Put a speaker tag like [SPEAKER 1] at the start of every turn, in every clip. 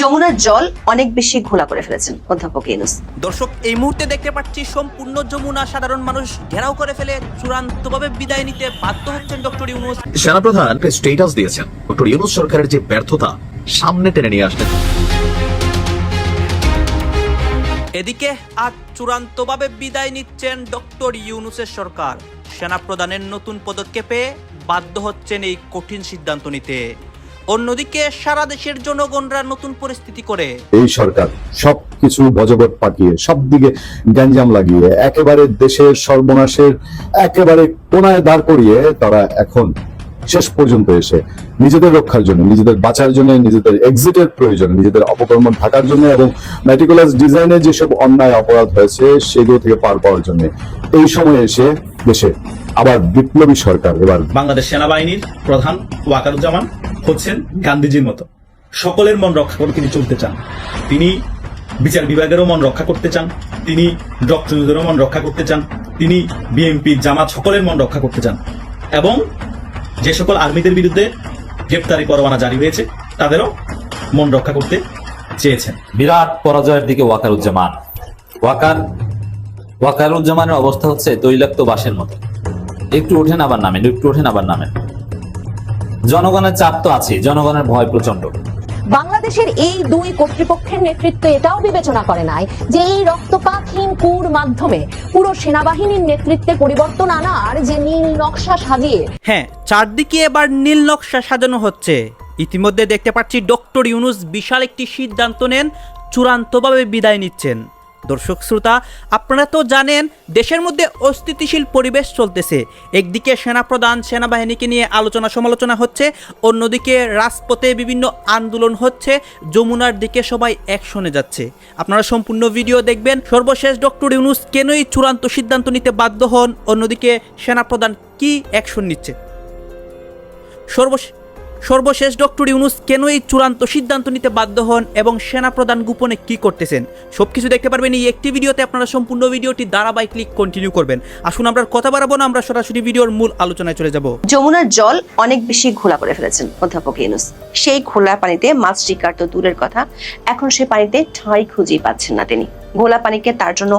[SPEAKER 1] যমুনার জল অনেক বেশি ঘোলা করে ফেলেছেন অধ্যাপক ইউনুস।
[SPEAKER 2] দর্শক এই মুহূর্তে দেখতে পাচ্ছি সম্পূর্ণ যমুনা সাধারণ মানুষ ঘেরাও করে ফেলে চূড়ান্তভাবে বিদায় নিতে বাধ্য হচ্ছেন ডক্টর ইউনুস।
[SPEAKER 3] সেনাপ্রধান স্টেটাস দিয়েছেন। ডক্টর ইউনুস সরকারের যে ব্যর্থতা সামনে টেনে নিয়ে আসলেন।
[SPEAKER 2] এদিকে আজ চূড়ান্তভাবে বিদায় নিচ্ছেন ডক্টর ইউনুসের সরকার। সেনাপ্রধানের নতুন পদক্ষেপে বাধ্য হচ্ছেন এই কঠিন সিদ্ধান্ত নিতে। অন্যদিকে সারা দেশের জনগণরা নতুন পরিস্থিতি করে।
[SPEAKER 4] এই সরকার সবকিছু বজবট পাকিয়ে সব দিকে গ্যাঞ্জাম লাগিয়ে, একেবারে দেশের সর্বনাশের একেবারে কোনায় দাঁড় করিয়ে তারা এখন শেষ পর্যন্ত এসে নিজেদের রক্ষার জন্য, নিজেদের বাঁচার জন্য, নিজেদের এক্সিটের প্রয়োজন, নিজেদের অপকর্ম ঢাকার জন্য এবং ম্যাটিকুলাস ডিজাইনে যেসব অন্যায় অপরাধ হয়েছে, সেগুলো থেকে পার পাওয়ার জন্য এই সময় এসে দেশে আবার বিপ্লবী সরকার এবার
[SPEAKER 5] বাংলাদেশ সেনাবাহিনীর প্রধান ওয়াকারুজ্জামান হচ্ছেন গান্ধীজির মতো। সকলের মন রক্ষা করে তিনি চলতে চান। তিনি বিচার বিভাগেরও মন রক্ষা করতে চান। তিনি ডক্টরদেরও মন রক্ষা করতে চান। তিনি বিএনপি জামাত সকলের মন রক্ষা করতে চান। এবং যে সকল আর্মিদের বিরুদ্ধে গ্রেপ্তারি পরোয়ানা জারি হয়েছে তাদেরও মন রক্ষা করতে চেয়েছেন।
[SPEAKER 6] বিরাট পরাজয়ের দিকে ওয়াকারুজ্জামান। ওয়াকার ওয়াকারুজ্জামানের অবস্থা হচ্ছে তৈলাক্ত বাসের মতো। একটু ওঠেন আবার নামেন একটু ওঠেন আবার নামেন। জনগণের চাপ তো আছে জনগণের ভয় প্রচণ্ড
[SPEAKER 7] বাংলাদেশের এই দুই কর্তৃপক্ষের নেতৃত্ব এটাও বিবেচনা করে নাই যে এই রক্তপাতহীন কুর মাধ্যমে পুরো সেনাবাহিনীর নেতৃত্বে পরিবর্তন আনার যে নীল নকশা সাজিয়ে
[SPEAKER 2] হ্যাঁ চারদিকে এবার নীল নকশা সাজানো হচ্ছে। ইতিমধ্যে দেখতে পাচ্ছি ডক্টর ইউনুস বিশাল একটি সিদ্ধান্ত নেন চূড়ান্তভাবে বিদায় নিচ্ছেন। দর্শক শ্রোতা, আপনারা তো জানেন, দেশের মধ্যে অস্থিতিশীল পরিবেশ চলতেছে। একদিকে সেনাপ্রধান সেনাবাহিনীকে নিয়ে আলোচনা সমালোচনা হচ্ছে, অন্যদিকে রাজপথে বিভিন্ন আন্দোলন হচ্ছে, যমুনার দিকে সবাই অ্যাকশনে যাচ্ছে। আপনারা সম্পূর্ণ ভিডিও দেখবেন। সর্বশেষ ডক্টর ইউনুস কেনই চূড়ান্ত সিদ্ধান্ত নিতে বাধ্য হন? অন্যদিকে সেনাপ্রধান কি অ্যাকশন নিচ্ছে? সর্বশেষ সর্বশেষ ডক্টর ইউনুস কেন এই চূড়ান্ত সিদ্ধান্ত নিতে বাধ্য হন এবং সেনাপ্রধান গোপনে কি করতেছেন? সবকিছু দেখতে পারবেন এই একটি ভিডিওতে। আপনারা সম্পূর্ণ ভিডিওটি ধারাবাহিক কন্টিনিউ করবেন। আসুন আমরা কথা বাড়াবো না, আমরা সরাসরি ভিডিওর মূল আলোচনায় চলে যাব।
[SPEAKER 1] যমুনার জল অনেক বেশি ঘোলা করে ফেলেছেন অধ্যাপক ইউনুস। সেই ঘোলা পানিতে মাছ শিকার তো দূরের কথা, এখন সে পানিতে ঠাঁই খুঁজেই পাচ্ছেন না তিনি। ঘোলা পানিকে তার জন্য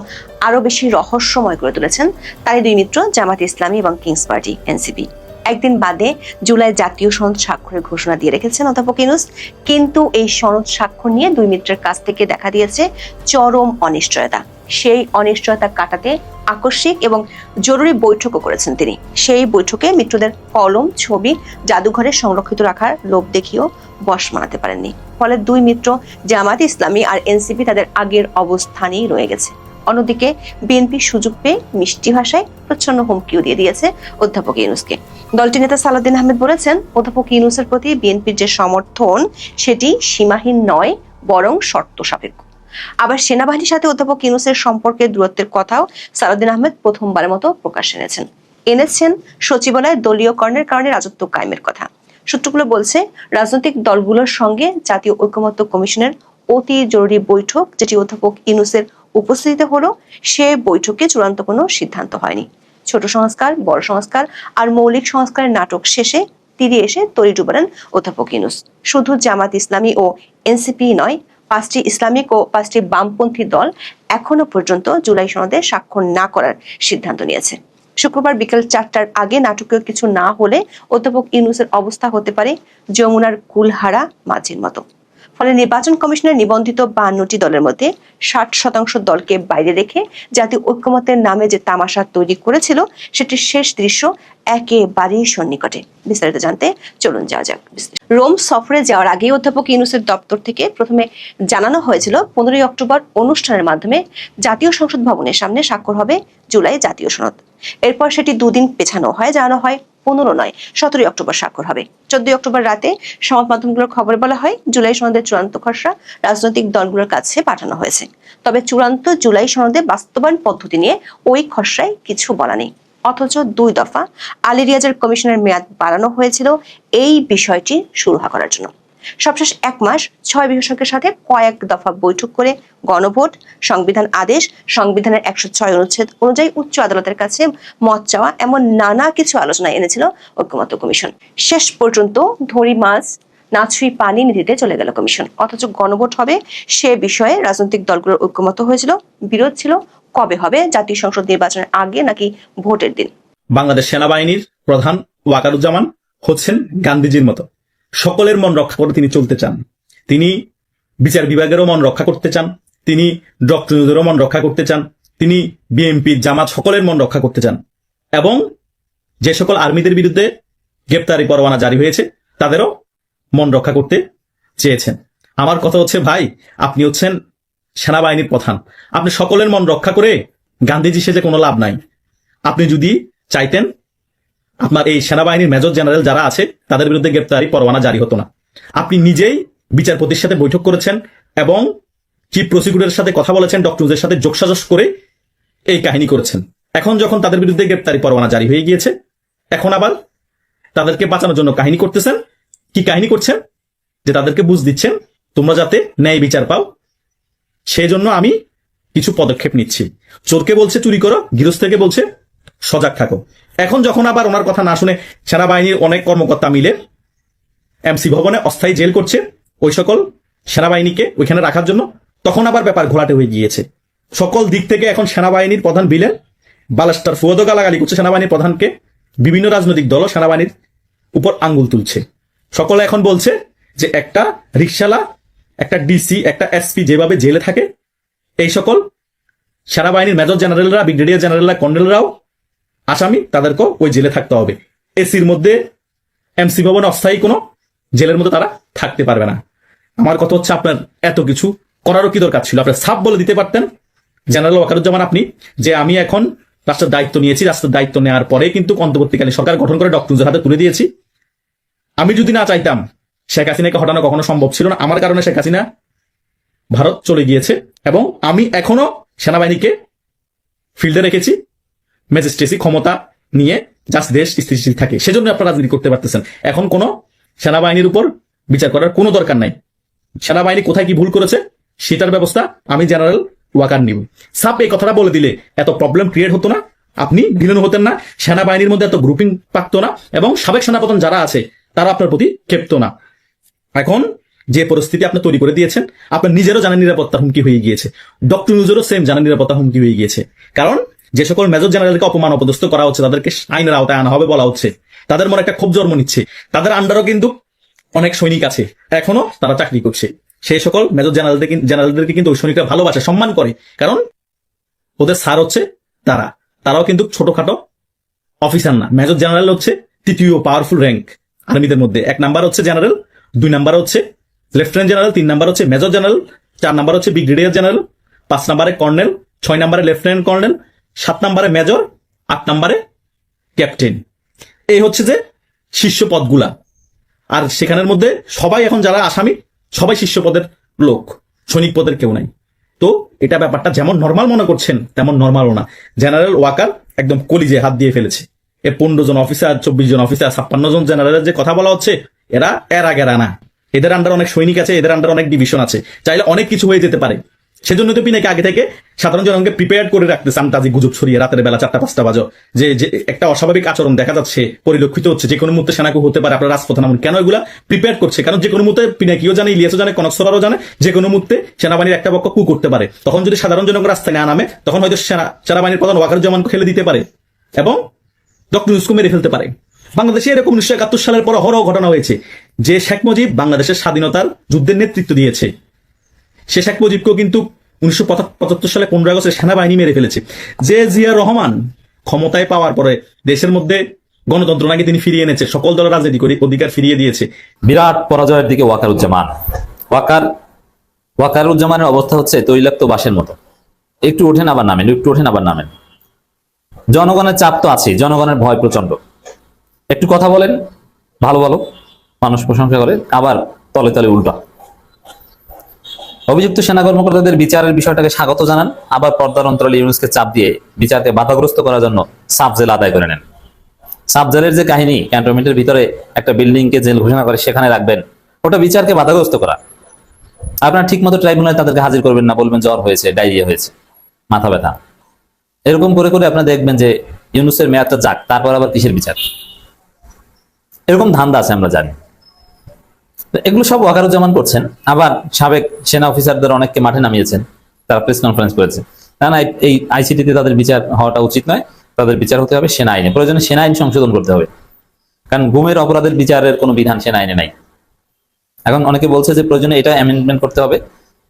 [SPEAKER 1] আরও বেশি রহস্যময় করে তুলেছেন তারই দুই মিত্র জামাত ইসলামী এবং কিংস পার্টি, এনসিপি। একদিন বাদে জুলাই জাতীয় সনদ স্বাক্ষরের ঘোষণা দিয়ে রেখেছেন অধ্যাপক ইউনুস। কিন্তু এই সনদ স্বাক্ষর নিয়ে দুই মিত্রের কাছ থেকে দেখা দিয়েছে চরম অনিশ্চয়তা। সেই অনিশ্চয়তা কাটাতে আকস্মিক এবং জরুরি বৈঠকও করেছেন তিনি। সেই বৈঠকে মিত্রদের কলম, ছবি, জাদুঘরে সংরক্ষিত রাখার লোভ দেখিয়েও বশ মানাতে পারেননি। ফলে দুই মিত্র জামাত ইসলামী আর এনসিপি তাদের আগের অবস্থানেই রয়ে গেছে। অন্যদিকে বিএনপি সুযোগ পেয়ে মিষ্টি ভাষায় প্রচ্ছন্ন হুমকিও দিয়ে দিয়েছে অধ্যাপক ইউনুসকে। দলটির নেতা সালাউদ্দিন আহমেদ বলেছেন, অধ্যাপক ইউনুসের প্রতি বিএনপির যে সমর্থন, সেটি সীমাহীন নয়, বরং শর্ত সাপেক্ষ। আবার সেনাবাহিনীর সাথে অধ্যাপক ইউনুসের সম্পর্কের দূরত্বের কথাও সালাউদ্দিন আহমেদ প্রথমবারের মতো প্রকাশ এনেছেন। এনেছেন সচিবালয় দলীয় কর্ণের কারণে রাজত্ব কায়েমের কথা। সূত্রগুলো বলছে, রাজনৈতিক দলগুলোর সঙ্গে জাতীয় ঐকমত্য কমিশনের অতি জরুরি বৈঠক, যেটি অধ্যাপক ইউনুসের উপস্থিতিতে হলো, সে বৈঠকে চূড়ান্ত কোনো সিদ্ধান্ত হয়নি। ছোট সংস্কার, বড় সংস্কার আর মৌলিক সংস্কারের নাটক শেষে তীরে এসে তরি ডুবালেন অধ্যাপক ইনুস শুধু জামাত ইসলামী ও এনসিপি নয়, পাঁচটি ইসলামিক ও পাঁচটি বামপন্থী দল এখনও পর্যন্ত জুলাই সনদে স্বাক্ষর না করার সিদ্ধান্ত নিয়েছে। শুক্রবার বিকেল চারটার আগে নাটকীয় কিছু না হলে অধ্যাপক ইউনুসের অবস্থা হতে পারে যমুনার কুলহারা মাঝির মতো। ফলে নির্বাচন কমিশনের নিবন্ধিত বান্নটি দলের মধ্যে ষাট শতাংশ দলকে বাইরে রেখে জাতীয় ঐক্যমতের নামে যে তামাশা তৈরি করেছিল, সেটির শেষ দৃশ্য একেবারেই সন্নিকটে। বিস্তারিত জানতে চলুন যাওয়া যাক। রোম সফরে যাওয়ার আগে অধ্যাপক ইউনুসের দপ্তর থেকে প্রথমে জানানো হয়েছিল, পনেরোই অক্টোবর অনুষ্ঠানের মাধ্যমে জাতীয় সংসদ ভবনের সামনে স্বাক্ষর হবে জুলাই জাতীয় সনদ। এরপর সেটি দুদিন পেছানো হয়, জানানো হয় পনেরো নয়, সতেরোই অক্টোবর স্বাক্ষর হবে। চোদ্দই অক্টোবর রাতে সংবাদ মাধ্যমগুলোর খবরে বলা হয়, জুলাই সনদের চূড়ান্ত খসড়া রাজনৈতিক দলগুলোর কাছে পাঠানো হয়েছে। তবে চূড়ান্ত জুলাই সনদে বাস্তবায়ন পদ্ধতি নিয়ে ওই খসড়ায় কিছু বলা নেই। অথচ দুই দফা আলী রিয়াজের কমিশনের মেয়াদ বাড়ানো হয়েছিল, এই বিষয়টি সুরাহা করার জন্য। সবশেষ এক মাস ছয় বিশেষজ্ঞের সাথে কয়েক দফা বৈঠক করে গণভোট, সংবিধান আদেশ, সংবিধানের একশো ছয় অনুচ্ছেদ অনুযায়ী উচ্চ আদালতের কাছে মত চাওয়া এমন নানা কিছু আলোচনা এনেছিল ঐক্যমত্য কমিশন। শেষ পর্যন্ত ধরি মাছ, না ছুঁই পানি নীতিতে চলে গেল কমিশন। অথচ গণভোট হবে সে বিষয়ে রাজনৈতিক দলগুলোর ঐক্যমত হয়েছিল, বিরোধ ছিল, কবে হবে, জাতীয় সংসদ নির্বাচনের আগে নাকি ভোটের দিন?
[SPEAKER 5] বাংলাদেশ সেনাবাহিনীর প্রধান ওয়াকারুজ্জামান হচ্ছেন গান্ধীজির মতো। সকলের মন রক্ষা করে তিনি চলতে চান। তিনি বিচার বিভাগেরও মন রক্ষা করতে চান। তিনি ডক্টরদেরও মন রক্ষা করতে চান। তিনি বিএনপি জামাত সকলের মন রক্ষা করতে চান। এবং যে সকল আর্মিদের বিরুদ্ধে গ্রেপ্তারি পরোয়ানা জারি হয়েছে, তাদেরও মন রক্ষা করতে চেয়েছেন। আমার কথা হচ্ছে, ভাই, আপনি হচ্ছেন সেনাবাহিনীর প্রধান। আপনি সকলের মন রক্ষা করে গান্ধীজি সেজে কোনো লাভ নাই। আপনি যদি চাইতেন আপনার এই সেনাবাহিনীর মেজর জেনারেল যারা আছে, তাদের বিরুদ্ধে গ্রেপ্তারি পরোয়ানা জারি হতো না। আপনি নিজেই বিচারপতির সাথে বৈঠক করেছেন এবং চিফ প্রসিকিউটরের সাথে কথা বলেছেন ডক্টরদের সাথে যোগসাজস করে এই কাহিনী করেছেন। এখন যখন তাদের বিরুদ্ধে গ্রেপ্তারি পরোয়ানা জারি হয়ে গিয়েছে, এখন আবার তাদেরকে বাঁচানোর জন্য কাহিনী করতেছেন। কি কাহিনী করছেন? যে তাদেরকে বুঝ দিচ্ছেন, তোমরা যাতে ন্যায় বিচার পাও। সেই জন্য আমি কিছু পদক্ষেপ নিচ্ছি। চোরকে বলছে, চুরি করো। গৃহস্থকে বলছে সজাগ থাকো। এখন যখন আবার ওনার কথা না শুনে সেনাবাহিনীর অনেক কর্মকর্তা মিলে এমসি ভবনে অস্থায়ী জেল করছে ওই সকল সেনাবাহিনীকে ওইখানে রাখার জন্য, তখন আবার ব্যাপার ঘোলাটে হয়ে গিয়েছে। সকল দিক থেকে এখন সেনাবাহিনীর প্রধান বিলেন বালাস্টার ফুয়াদো গালাগালি করছে সেনাবাহিনীর প্রধানকে। বিভিন্ন রাজনৈতিক দলও সেনাবাহিনীর উপর আঙ্গুল তুলছে। সকলে এখন বলছে যে একটা রিক্সালা একটা ডিসি, একটা এসপি যেভাবে জেলে থাকে, এই সকল সেনাবাহিনীর মেজর জেনারেলরা, ব্রিগেডিয়ার জেনারেলরা, কর্নেলরাও আসামি তাদেরকেও ওই জেলে থাকতে হবে। এসির মধ্যে এমসি ভবনে অস্থায়ী কোনো জেলের মধ্যে তারা থাকতে পারবে না। আমার কথা হচ্ছে আপনার এত কিছু করারও কি দরকার ছিল? আপনার সাপ বলে দিতে পারতেন। জেনারেল ওয়াকারুজ্জামান, আপনি যে আমি এখন রাষ্ট্রের দায়িত্ব নিয়েছি রাষ্ট্রের দায়িত্ব নেওয়ার পরে কিন্তু অন্তর্বর্তীকালীন সরকার গঠন করে ডক্টর হাতে তুলে দিয়েছি। আমি যদি না চাইতাম শেখ হাসিনাকে হটানো কখনো সম্ভব ছিল না। আমার কারণে শেখ হাসিনা ভারত চলে গিয়েছে এবং আমি এখনও সেনাবাহিনীকে ফিল্ডে রেখেছি। ম্যাজিস্ট্রেসি ক্ষমতা নিয়ে জাস্ট দেশ স্থিতিশীল থাকে। সেজন্য আপনারা রাজনীতি করতে পারতেছেন। এখন কোনো সেনাবাহিনীর উপর বিচার করার কোনো দরকার নাই। সেনাবাহিনী কোথায় কি ভুল করেছে, সেটার ব্যবস্থা আমি জেনারেল ওয়াকার নিব। সাপ, এই কথাটা বলে দিলে এত প্রবলেম ক্রিয়েট হতো না। আপনি ভিলেন হতেন না, সেনাবাহিনীর মধ্যে এত গ্রুপিং পাকতো না এবং সাবেক সেনাপ্রধান যারা আছে, তারা আপনার প্রতি ক্ষেপ্ত না। এখন যে পরিস্থিতি আপনি তৈরি করে দিয়েছেন আপনার নিজেরও জানা নিরাপত্তা হুমকি হয়ে গিয়েছে। ডক্টর নিউজেরও সেম জানা নিরাপত্তা হুমকি হয়ে গিয়েছে। কারণ যে সকল মেজর জেনারেলকে অপমান অপদস্থ করা হচ্ছে, তাদেরকে আইনের আওতায় আনা হবে বলা হচ্ছে। তাদের মনে একটা ক্ষোভ জন্ম নিচ্ছে। তাদের আন্ডারও কিন্তু অনেক সৈনিক আছে। এখনও তারা চাকরি করছে। সেই সকল মেজর জেনারেলদের জেনারেলদেরকে কিন্তু ওই সৈনিকরা ভালোবাসে, সম্মান করে। কারণ ওদের স্যার হচ্ছে তারা। তারাও কিন্তু ছোটখাটো অফিসার না। মেজর জেনারেল হচ্ছে তৃতীয় পাওয়ারফুল র্যাঙ্ক আর্মিদের মধ্যে। এক নাম্বার হচ্ছে জেনারেল, দুই নাম্বার হচ্ছে লেফটেন্যান্ট জেনারেল, তিন নাম্বার হচ্ছে মেজর জেনারেল, চার নাম্বার হচ্ছে ব্রিগেডিয়ার জেনারেল, পাঁচ নাম্বারে কর্নেল, ছয় নাম্বারে লেফটেন্যান্ট কর্নেল সাত নাম্বারে মেজর, আট নাম্বারে ক্যাপ্টেন। এই হচ্ছে যে শীর্ষ পদগুলা। আর সেখানের মধ্যে সবাই এখন যারা আসামি, সবাই শীর্ষ পদের লোক, সৈনিক পদের কেউ নাই। তো এটা ব্যাপারটা যেমন নর্মাল মনে করছেন, তেমন নর্মালও না। জেনারেল ওয়াকার একদম কলিজে হাত দিয়ে ফেলেছে। এ পনেরো জন অফিসার চব্বিশ জন অফিসার ছাপ্পান্ন জন জেনারেলের যে কথা বলা হচ্ছে, এরা এর আগেরা না এদের আন্ডার অনেক সৈনিক আছে, এদের আন্ডার অনেক ডিভিশন আছে। চাইলে অনেক কিছু হয়ে যেতে পারে। সেজন্য তো পিনাকে আগে থেকে সাধারণ জনগণকে প্রিপেয়ার করে রাখতে সামতাজি গুজব ছড়িয়ে রাতের বেলা চারটা পাঁচটা বাজো। যে একটা অস্বাভাবিক আচরণ দেখা যাচ্ছে, পরিলক্ষিত হচ্ছে, যে কোনো মুহূর্তে সেনাকু হতে পারে আপনার রাজপথ নামুন। কেন এগুলা প্রিপেয়ার করছে? কারণ যে কোনো মুহূর্তে পিনাকিও জানে, ইলিয়াসও জানে কনকসরারও জানে, যে কোনো মুহূর্তে সেনাবাহিনীর একটা পক্ষ কু করতে পারে। তখন যদি সাধারণ জনগণ রাস্তায় না নামে, তখন হয়তো সেনা, সেনাবাহিনীর প্রধান ওয়াকারুজ্জামানকে খেলে দিতে পারে এবং ডক্টর ইউনুসকে মেরে ফেলতে পারে। বাংলাদেশে এরকম উনিশশো একাত্তর সালের পর হরও ঘটনা হয়েছে, যে শেখ মুজিব বাংলাদেশের স্বাধীনতার যুদ্ধের নেতৃত্ব দিয়েছে। সে শেখ মুজিবকেও কিন্তু উনিশশো পঁচাত্তর সালে পনেরো আগস্টে সেনাবাহিনী মেরে ফেলেছে। যে জিয়া রহমান ক্ষমতায় পাওয়ার পরে দেশের মধ্যে গণতন্ত্র নাকি তিনি ফিরিয়ে এনেছে, সকল দলের রাজনীতি করে অধিকার ফিরিয়ে দিয়েছে।
[SPEAKER 6] বিরাট পরাজয়ের দিকে ওয়াকারুজ্জামান। ওয়াকার, ওয়াকারুজ্জামানের অবস্থা হচ্ছে তৈলাক্ত বাসের মতো। একটু ওঠেন আবার নামেন, একটু ওঠেন আবার নামেন। জনগণের চাপ তো আছে জনগণের ভয় প্রচণ্ড একটু কথা বলেন, ভালো ভালো, মানুষ প্রশংসা করে, আবার তলে তলে উল্টা। অভিযুক্ত সেনা কর্মকর্তাদের বিচারের বিষয়টাকে স্বাগত জানান। আবার পর্দার অন্তরালে ইউনুসকে চাপ দিয়ে বিচারকে বাধাগ্রস্ত করার জন্য সাব জেল আদায় করে নেন। সাব জেলের যে কাহিনী, ক্যান্টনমেন্টের ভিতরে একটা বিল্ডিং কে জেল ঘোষণা করে সেখানে রাখবেন, ওটা বিচারকে বাধাগ্রস্ত করা। আপনার ঠিক মতো ট্রাইব্যুনালে তাদেরকে হাজির করবেন না, বলবেন জ্বর হয়েছে, ডায়রিয়া হয়েছে, মাথা ব্যথা। এরকম করে করে আপনারা দেখবেন যে ইউনুসের মেয়াদটা যাক, তারপর আবার কিসের বিচার? এরকম ধান্দা আছে, আমরা জানি। এগুলো সব ওয়াকারুজ্জামান করছেন। আবার সাবেক সেনা অফিসারদের অনেককে মাঠে নামিয়েছেন। তারা প্রেস কনফারেন্স করেছে। না না, এই আইসিটিতে তাদের বিচার হওয়াটা উচিত নয়। তাদের বিচার হতে হবে সেনা আইনে। প্রয়োজনে সেনা আইন সংশোধন করতে হবে। কারণ গুমের অপরাধের বিচারের কোনো বিধান সেনা আইনে নাই। এখন অনেকে বলছে যে প্রয়োজনে এটা অ্যামেন্ডমেন্ট করতে হবে।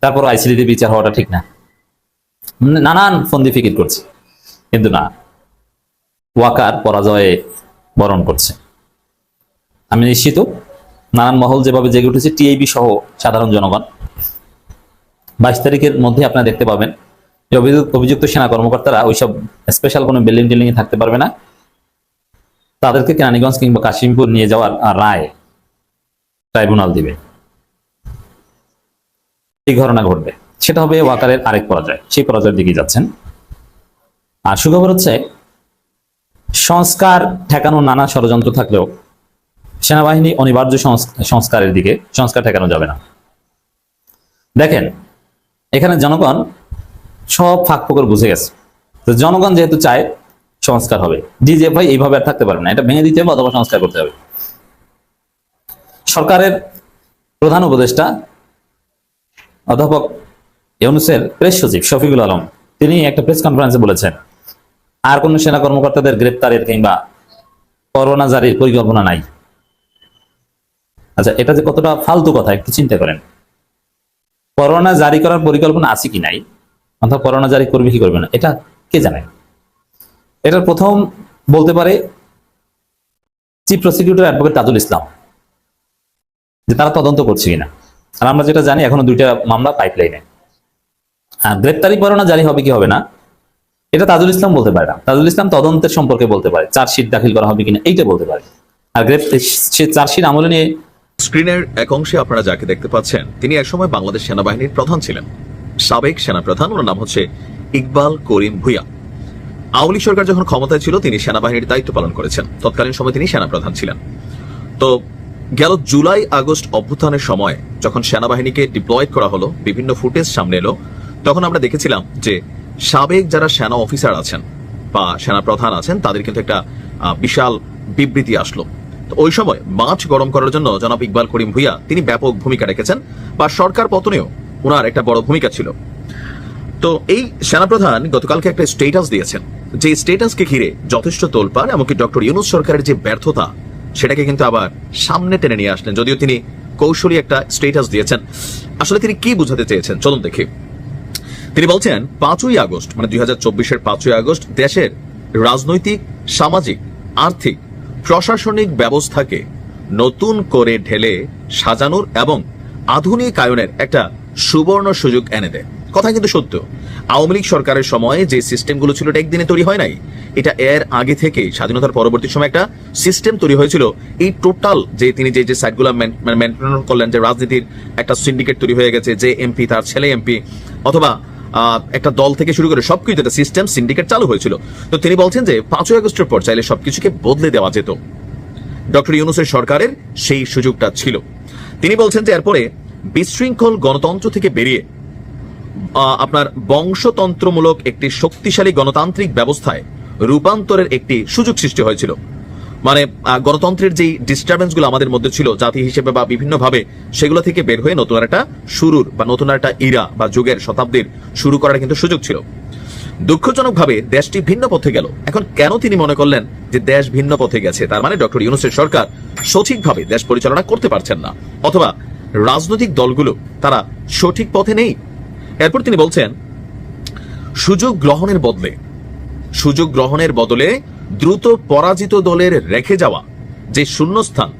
[SPEAKER 6] তারপর আইসিটিতে বিচার হওয়াটা ঠিক না। নানান ফন্দি ফিকির করছে। কিন্তু না, ওয়াকার পরাজয়ে বরণ করছে। আমি নিশ্চিত নানান মহল যেভাবে জেগে উঠেছে, টিআইবি সহ সাধারণ জনগণ। বাইশ তারিখের মধ্যে আপনারা দেখতে পাবেন যে অভিযুক্ত সেনা কর্মকর্তারা ওইসব স্পেশাল কোনো বিল্ডিং টিল্ডিং থাকতে পারবে না। তাদেরকে কেরানীগঞ্জ কিংবা কাশিমপুর নিয়ে যাওয়ার রায় ট্রাইব্যুনাল দিবে। এই ঘটনা ঘটবে? সেটা হবে ওয়াকারের আরেক পরাজয়। সেই পরাজয়ের দিকে যাচ্ছেন। আর সুখবর হচ্ছে, সংস্কার ঠেকানো নানা ষড়যন্ত্র থাকলেও সেনাবাহিনী অনিবার্য সংস- সংস্কারের দিকে সংস্কার ঠেকানো যাবে না। দেখেন, এখানে জনগণ সব ফাঁক ফোকর বুঝে গেছে। তো জনগণ যেহেতু চায়, সংস্কার হবে। ডিজিএফআই এইভাবে আর থাকতে পারবে না। এটা ভেঙে দিতে হবে অথবা সংস্কার করতে হবে। সরকারের প্রধান উপদেষ্টা অধ্যাপক ইউনুসের প্রেস সচিব শফিকুল আলম, তিনি একটা প্রেস কনফারেন্সে বলেছেন, আর কোন সেনা কর্মকর্তাদের গ্রেপ্তারের কিংবা করোনা জারির পরিকল্পনা নাই। আচ্ছা এটা যে কতটা ফালতু কথা, একটু চিন্তা করেন। করোনা জারি করার পরিকল্পনা আছে কি নাই? অর্থাৎ করোনা জারি করবে কি করবে না, এটা কে জানে? এটার প্রথম বলতে পারে chief prosecutor advocate Tajul Islam, যে তারা তদন্ত করছে কিনা। আর আমরা যেটা জানি, এখনও দুইটা মামলা পাইপলাইনে আর গ্রেপ্তারি পরোয়ানা জারি হবে কি হবে না, এটা তাজুল ইসলাম বলতে পারে না। তাজুল ইসলাম তদন্তের সম্পর্কে বলতে পারে, চার্জশিট দাখিল করা হবে কিনা, এইটা বলতে পারে। আর গ্রেপ্তার সে চার্জশিট আমলে নিয়ে
[SPEAKER 3] স্ক্রিনের এক অংশে আপনারা যাকে দেখতে পাচ্ছেন, তিনি একসময় বাংলাদেশ সেনাবাহিনীর প্রধান ছিলেন। সাবেক সেনাপ্রধান, ওনার নাম হচ্ছে ইকবাল করিম ভুইয়া। আওয়ামী সরকার যখন ক্ষমতায় ছিল, তিনি সেনাবাহিনীর দায়িত্ব পালন করেছেন। তৎকালীন সময় তিনি সেনাপ্রধান ছিলেন। তো গেল জুলাই আগস্ট অভ্যুত্থানের সময়, যখন সেনাবাহিনীকে ডিপ্লয়েড করা হলো, বিভিন্ন ফুটেজ সামনে এলো, তখন আমরা দেখেছিলাম যে সাবেক যারা সেনা অফিসার আছেন বা সেনা প্রধান আছেন, তাদের কিন্তু একটা বিশাল বিবৃতি আসলো। তো ওই সময় মাঠ গরম করার জন্য জনাব ইকবাল করিম ভুইয়া তিনি ব্যাপক ভূমিকা রেখেছেন, বা সরকার পতনেও ওনার একটা বড় ভূমিকা ছিল। তো এই সেনাপ্রধান গতকালকে একটা স্টেটাস দিয়েছেন। যে স্টেটাসকে ঘিরে যথেষ্ট তোলপাড়, এমনকি ডক্টর ইউনুস সরকারের যে ব্যর্থতা, সেটাকে কিন্তু আবার সামনে টেনে নিয়ে আসলেন। যদিও তিনি কৌশলী একটা স্টেটাস দিয়েছেন। আসলে তিনি কি বুঝাতে চেয়েছেন? চলুন দেখি। তিনি বলছেন, পাঁচই আগস্ট মানে দুই হাজার চব্বিশের পাঁচই আগস্ট দেশের রাজনৈতিক, সামাজিক, আর্থিক প্রশাসনিক ব্যবস্থাকে নতুন করে ঢেলে সাজানোর এবং আধুনিকায়নের একটা সুবর্ণ সুযোগ এনে দেয়। কথা কিন্তু সত্য। আওয়ামী লীগ সরকারের সময় যে সিস্টেমগুলো ছিল এটা একদিনে তৈরি হয় নাই। এটা এর আগে থেকে স্বাধীনতার পরবর্তী সময় একটা সিস্টেম তৈরি হয়েছিল। এই টোটাল যে তিনি যে যে সাইটগুলো মেনটেন করলেন, যে রাজনীতির একটা সিন্ডিকেট তৈরি হয়ে গেছে, যে এমপি, তার ছেলে এমপি, অথবা একটা দল থেকে শুরু করে সবকিছু একটা সিস্টেম সিন্ডিকেট চালু হয়েছিল। তো তিনি বলছেন যে, পাঁচই আগস্টের পর চাইলে সবকিছুকে বদলে দেওয়া যেত। ডক্টর ইউনুসের সরকারের সেই সুযোগটা ছিল। তিনি বলছেন যে, এরপরে বিশৃঙ্খল গণতন্ত্র থেকে বেরিয়ে আপনার বংশতন্ত্রমূলক একটি শক্তিশালী গণতান্ত্রিক ব্যবস্থায় রূপান্তরের একটি সুযোগ সৃষ্টি হয়েছিল। মানে গণতন্ত্রের যেই ডিস্টারবেন্সগুলো আমাদের মধ্যে ছিল, জাতি হিসেবে বা বিভিন্নভাবে, সেগুলো থেকে বের হয়ে নতুন একটা শুরুর বা নতুন একটা ইরা বা যুগের শতাব্দীর শুরু করার কিন্তু সুযোগ ছিল। দুঃখজনকভাবে দেশটি ভিন্ন পথে গেল। এখন কেন তিনি মনে করলেন যে দেশ ভিন্ন পথে গেছে? তার মানে ডক্টর ইউনুসের সরকার সঠিকভাবে দেশ পরিচালনা করতে পারছেন না। অথবা রাজনৈতিক দলগুলো তারা সঠিক পথে নেই? এরপর তিনি বলছেন, সুযোগ গ্রহণের বদলে, সুযোগ গ্রহণের বদলে দ্রুত পরাজিত দলের রেখে যাওয়া যে শূন্যস্থান,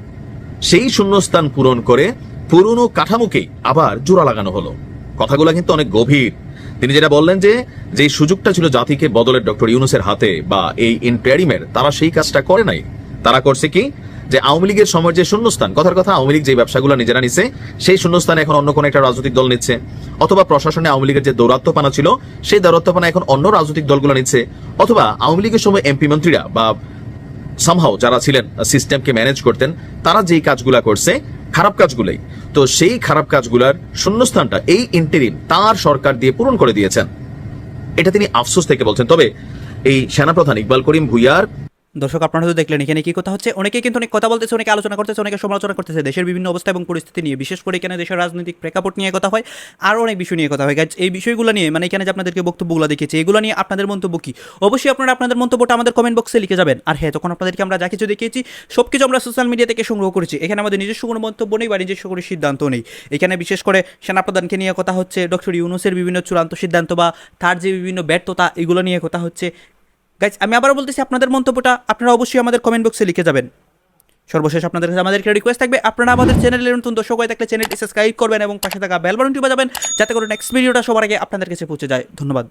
[SPEAKER 3] সেই শূন্যস্থান পূরণ করে পুরনো কাঠামোকে আবার জোড়া লাগানো হলো। কথাগুলো কিন্তু অনেক গভীর। তিনি যেটা বললেন যে যে সুযোগটা ছিল জাতিকে বদলের ডক্টর ইউনুসের হাতে বা এই ইন্টারিমের, তারা সেই কাজটা করে নাই। তারা করছে কি? যে আওয়ামী লীগের সময়ের যে শূন্যস্থান, কথার কথা, আওয়ামী লীগ যে ব্যবসাগুলো নিজেরা নিছে, সেই শূন্যস্থানে এখন অন্য কোনো একটা রাজনৈতিক দল নিচ্ছে। অথবা প্রশাসনে আওয়ামী লীগের যে দৌরাত্মপানা ছিল, সেই দৌরাত্মপানা এখন অন্য রাজনৈতিক দলগুলো নিচ্ছে। অথবা আওয়ামী লীগের সময় এমপি মন্ত্রীরা বা সামহাও যারা ছিলেন সিস্টেমকে ম্যানেজ করতেন, তারা যেই কাজগুলা করছে, খারাপ কাজগুলোই। তো সেই খারাপ কাজগুলার শূন্যস্থানটা এই ইন্টেরিম তার সরকার দিয়ে পূরণ করে দিয়েছেন। এটা তিনি আফসোস থেকে বলছেন। তবে এই সেনাপ্রধান ইকবাল করিম ভুইয়ার
[SPEAKER 2] দর্শক, আপনারা তো দেখলেন, এখানে কি কথা হচ্ছে? অনেকে কিন্তু অনেক কথা বলতেছে, অনেকে আলোচনা করতেছে, অনেকে সমালোচনা করতেছে। দেশের বিভিন্ন অবস্থা এবং পরিস্থিতি নিয়ে, বিশেষ করে এখানে দেশের রাজনৈতিক প্রেক্ষাপট নিয়ে কথা হয়, আরও অনেক বিষয় নিয়ে কথা হয়। গাইজ এই বিষয়গুলো নিয়ে মানে এখানে যে আপনাদেরকে বক্তব্যগুলো দেখেছি এগুলো নিয়ে আপনাদের মন্তব্য কি? অবশ্যই আপনারা আপনাদের মন্তব্যটা আমাদের কমেন্ট বক্সে লিখে যাবেন। আর হ্যাঁ তখন আপনাদেরকে আমরা যা কিছু দেখিয়েছি সব কিছু আমরা সোশ্যাল মিডিয়া থেকে সংগ্রহ করেছি। এখানে আমাদের নিজস্ব কোনো মন্তব্য নেই বা নিজস্ব কোনো সিদ্ধান্ত নেই। এখানে বিশেষ করে সেনাপ্রধানকে নিয়ে কথা হচ্ছে ডক্টর ইউনুসের বিভিন্ন চূড়ান্ত সিদ্ধান্ত বা তার যে বিভিন্ন ব্যর্থতা, এগুলো নিয়ে কথা হচ্ছে। গাইজ আমি আবারও বলতেছি আপনাদের মন্তব্যটা, আপনারা অবশ্যই আমাদের কমেন্ট বক্সে লিখে যাবেন। সর্বশেষ আপনাদের কাছে আমাদের একটা রিকোয়েস্ট থাকবে, আপনারা আমাদের চ্যানেলের নতুন দর্শক হয়ে থাকলে চ্যানেলটি সাবস্ক্রাইব করবেন এবং পাশে থাকা বেল বাটনটি বাজাবেন, যাতে করে নেক্সট ভিডিওটা সবার আগে আপনাদের কাছে পৌঁছে যায়। ধন্যবাদ।